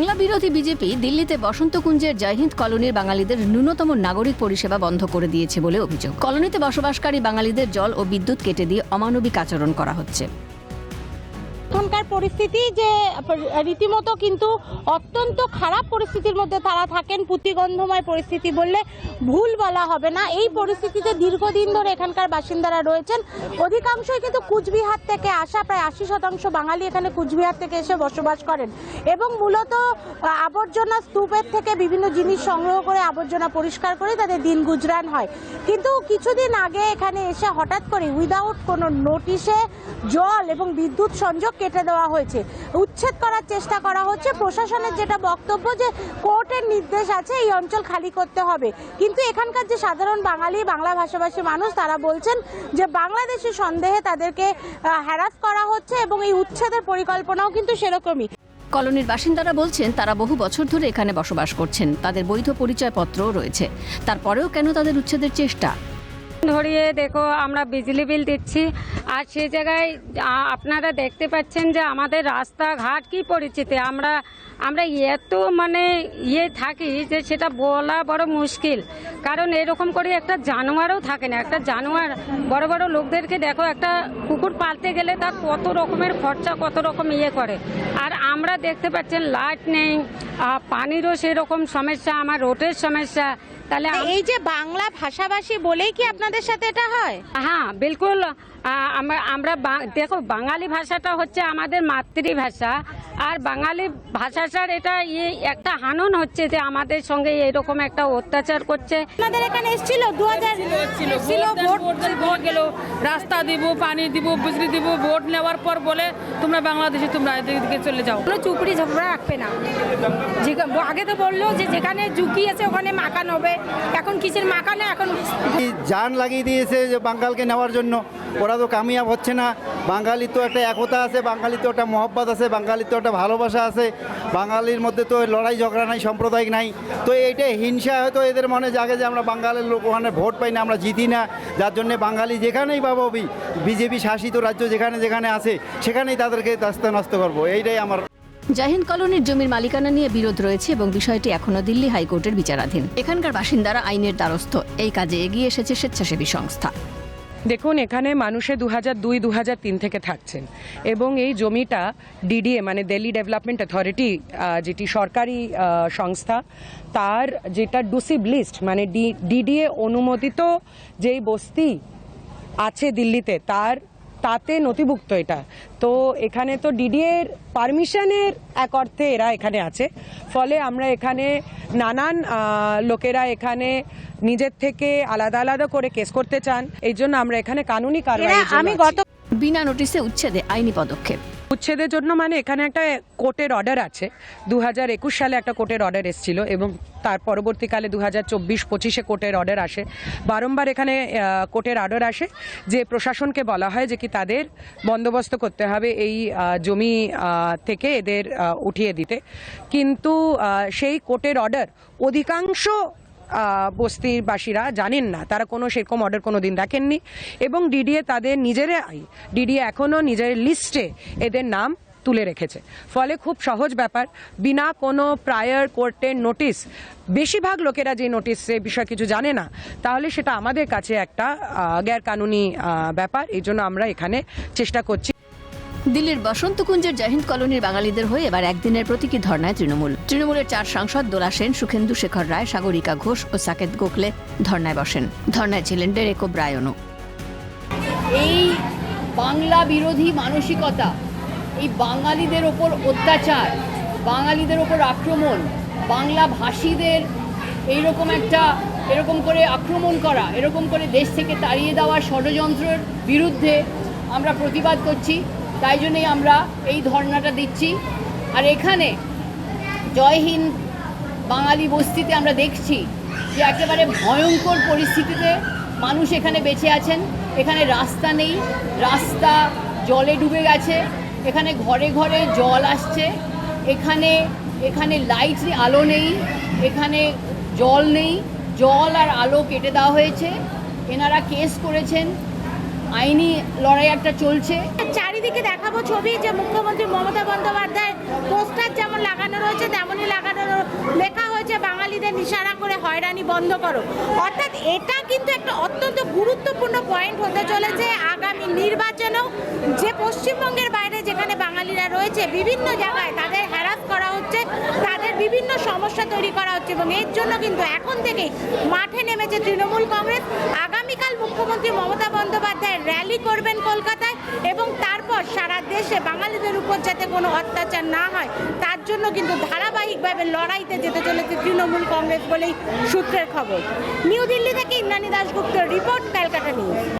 বাংলা বিরোধী বিজেপি দিল্লিতে বসন্তকুঞ্জের জয়হিন্দ কলোনির বাঙালিদের ন্যূনতম নাগরিক পরিষেবা বন্ধ করে দিয়েছে বলে অভিযোগ। কলোনিতে বসবাসকারী বাঙালিদের জল ও বিদ্যুৎ কেটে দিয়ে অমানবিক আচরণ করা হচ্ছে। এখনকার পরিস্থিতি যে, রীতিমতো কিন্তু অত্যন্ত খারাপ পরিস্থিতির মধ্যে তারা থাকেন, পুঁতিগন্ধময় পরিস্থিতি বললে ভুল বলা হবে না। এই পরিস্থিতিতে দীর্ঘদিন ধরে এখানকার বাসিন্দারা রয়েছেন। অধিকাংশই কিন্তু কুচবিহার থেকে আসা, প্রায় আশি শতাংশ বাঙালি এখানে কুচবিহার থেকে এসে বসবাস করেন এবং মূলত আবর্জনা স্তূপের থেকে বিভিন্ন জিনিস সংগ্রহ করে আবর্জনা পরিষ্কার করে তাদের দিন গুজরান হয়। কিন্তু কিছুদিন আগে এখানে এসে হঠাৎ করে উইদাউট কোনো নোটিশে জল এবং বিদ্যুৎ সংযোগ কেটে দেওয়া হয়েছে। উচ্ছেদ করার চেষ্টা করা হচ্ছে। প্রশাসনের যেটা বক্তব্য যে কোর্টের নির্দেশ আছে, এই অঞ্চল খালি করতে হবে। কিন্তু এখানকার যে সাধারণ বাঙালি, বাংলা ভাষাভাষী মানুষ, তারা বলছেন যে বাংলাদেশি সন্দেহে তাদেরকে হ্যারাস করা হচ্ছে এবং এই উচ্ছেদের পরিকল্পনাও কিন্তু সেরকমই। কলোনির বাসিন্দারা বলছেন, তারা বহু বছর ধরে এখানে বসবাস করছেন। তাদের বৈধ পরিচয়পত্রও রয়েছে। তারপরেও কেন তাদের উচ্ছেদের চেষ্টা? ধরিয়ে দেখো, আমরা বিজলি বিল দিচ্ছি। আর সেই জায়গায় আপনারা দেখতে পাচ্ছেন যে আমাদের রাস্তাঘাট কি পরিচিতি? আমরা আমরা এত মানে ইয়ে থাকি যে সেটা বলা বড় মুশকিল। কারণ এরকম করে একটা জানোয়ারও থাকে না। একটা জানোয়ার বড় বড় লোকদেরকে দেখো একটা কুকুর পালতে গেলে তার কত রকমের খরচা কত রকম ইয়ে করে। আর আমরা দেখতে পাচ্ছেন লাইট নেই পানিরও সেরকম সমস্যা আমার রোডের সমস্যা। তাহলে এই যে বাংলা ভাষাভাষী বলেই কি আপনাদের সাথে এটা হয়? হ্যাঁ বিলকুল আমরা দেখো বাঙালি ভাষাটা হচ্ছে আমাদের মাতৃভাষা। আর বাঙালি ভাষাটার এটা ইয়ে একটা হানন হচ্ছে যে আমাদের সঙ্গে এরকম একটা অত্যাচার করছে। আমাদের এখানে এসেছিল দু হাজার ছিল ভোট গেল রাস্তা দিব পানি দিব বিজলি দিব ভোট নেওয়ার পর বলে তোমরা বাংলাদেশে তোমরা এদিকে চলে যাও। কোনো চুপড়ি ঝপড়া রাখবে না। যে- আগে তো বলল যে যেখানে ঝুঁকি আছে ওখানে মাখান হবে। এখন কিসের মাকানে এখন জান লাগিয়ে দিয়েছে যে বাঙ্গালকে নেওয়ার জন্য। ওরা তো কামিয়াব হচ্ছে না। বাঙালির তো একটা একতা আছে বাঙালির তো একটা মহব্বত আছে বাঙালির তো একটা ভালোবাসা আছে। বাঙালির মধ্যে তো লড়াই ঝগড়া নাই, সাম্প্রদায়িক নাই। তো এইটা হিংসা, হয়তো এদের মনে জাগে যে আমরা বাঙালির লোক, ওখানে ভোট পাই না, আমরা জিতি না। যার জন্যে বাঙালি যেখানেই পাবো বিজেপি শাসিত রাজ্য যেখানে যেখানে আছে, সেখানেই তাদেরকে দাস্তে নষ্ট করব। এইটাই আমার জাহিন কলোনির জমির মালিকানা নিয়ে বিরোধ রয়েছে এবং বিষয়টি এখনও দিল্লি হাইকোর্টের বিচারাধীন। এখানকার বাসিন্দারা আইনের দ্বারস্থ। এই কাজে এগিয়ে এসেছে স্বেচ্ছাসেবী সংস্থা। দেখুন, এখানে মানুষে দু হাজার দুই দু হাজার তিন থেকে থাকছেন। এবং এই জমিটা ডিডিএ মানে দিল্লি ডেভেলপমেন্ট অথরিটি যেটি সরকারি সংস্থা, তার যেটা ডুসিব লিস্ট মানে ডিডিএ অনুমোদিত যেই বস্তি আছে দিল্লিতে, তার তাতে নথিভুক্ত এটা। তো এখানে তো ডিডিএর পারমিশনের এক অর্থে এরা এখানে আছে। ফলে আমরা এখানে নানান লোকেরা এখানে নিজের থেকে আলাদা আলাদা করে কেস করতে চান। এই জন্য আমরা এখানে কানুনি কারণ আমি গত বিনা নোটিশে উচ্ছেদে আইনি পদক্ষেপ। উচ্ছেদের জন্য মানে এখানে একটা কোর্টের অর্ডার আছে। দু হাজার একুশ সালে একটা কোর্টের অর্ডার এসেছিল এবং তার পরবর্তীকালে দু হাজার চব্বিশ পঁচিশে কোর্টের অর্ডার আসে। বারংবার এখানে কোর্টের অর্ডার আসে যে প্রশাসনকে বলা হয় যে কি তাদের বন্দোবস্ত করতে হবে এই জমি থেকে এদের উঠিয়ে দিতে। কিন্তু সেই কোর্টের অর্ডার অধিকাংশ বস্তির বাসীরা জানেন না। তারা কোনো সেরকম অর্ডার কোনো দিন দেখেননি এবং ডিডিএ তাদের নিজেরাই ডিডিএ এখনও নিজের লিস্টে এদের নাম তুলে রেখেছে। ফলে খুব সহজ ব্যাপার, বিনা কোনো প্রায়র কোর্টের নোটিশ বেশিরভাগ লোকেরা যে নোটিশে বিষয়ে কিছু জানে না, তাহলে সেটা আমাদের কাছে একটা গ্যারকানুনি ব্যাপার। এই জন্য আমরা এখানে চেষ্টা করছি। দিল্লির বসন্তকুঞ্জের জাহিন্দ কলোনির বাঙালিদের হয়ে এবার একদিনের প্রতীকী ধর্নায় তৃণমূল। তৃণমূলের চার সাংসদ দোলা সেন, সুখেন্দু শেখর রায়, সাগরিকা ঘোষ ও সাকেত গোখলে ধর্নায় বসেন। ধর্নায় ছিলেন ডেরেকো ব্রায়নও। এই বাংলা বিরোধী মানসিকতা, এই বাঙালিদের ওপর অত্যাচার, বাঙালিদের ওপর আক্রমণ, বাংলা ভাষীদের এইরকম একটা, এরকম করে আক্রমণ করা, এরকম করে দেশ থেকে তাড়িয়ে দেওয়া ষড়যন্ত্রের বিরুদ্ধে আমরা প্রতিবাদ করছি। তাই জন্যই আমরা এই ধর্নাটা দিচ্ছি। আর এখানে জয় হিন্দ বাঙালি বস্তিতে আমরা দেখছি যে একেবারে ভয়ঙ্কর পরিস্থিতিতে মানুষ এখানে বেঁচে আছেন। এখানে রাস্তা নেই, রাস্তা জলে ডুবে গেছে, এখানে ঘরে ঘরে জল আসছে, এখানে এখানে লাইট আলো নেই, এখানে জল নেই, জল আর আলো কেটে দেওয়া হয়েছে। এনারা কেস করেছেন, আইনি লড়াই একটা চলছে। চারি দিকে দেখাবো ছবি, যে মুখ্যমন্ত্রী মমতা বন্দ্যোপাধ্যায় পোস্টার যেমন লাগানো রয়েছে, তেমনই লাগানো লেখা হয়েছে, বাঙালিদের নিশানা করে হয়রানি বন্ধ করো। অর্থাৎ এটা কিন্তু একটা অত্যন্ত গুরুত্বপূর্ণ পয়েন্ট হতে চলেছে আগামী নির্বাচনেও। যে পশ্চিমবঙ্গের বাইরে যেখানে বাঙালিরা রয়েছে, বিভিন্ন জায়গায় তাদের হ্যারাস করা হচ্ছে, তাদের বিভিন্ন সমস্যা তৈরি করা হচ্ছে এবং এর জন্য কিন্তু এখন থেকেই মাঠে নেমেছে তৃণমূল কংগ্রেস। আগামীকাল মুখ্যমন্ত্রী মমতা বন্দ্যোপাধ্যায় র্যালি করবেন কলকাতায় এবং তারপর সারা দেশে বাঙালিদের উপর যাতে কোনো অত্যাচার না হয়, তার জন্য কিন্তু ধারাবাহিকভাবে লড়াইতে যেতে চলেছে তৃণমূল কংগ্রেস বলেই সূত্রের খবর। নিউ দিল্লি থেকে ইন্দ্রাণী দাশগুপ্ত রিপোর্ট, ক্যালকাটা নিউজ।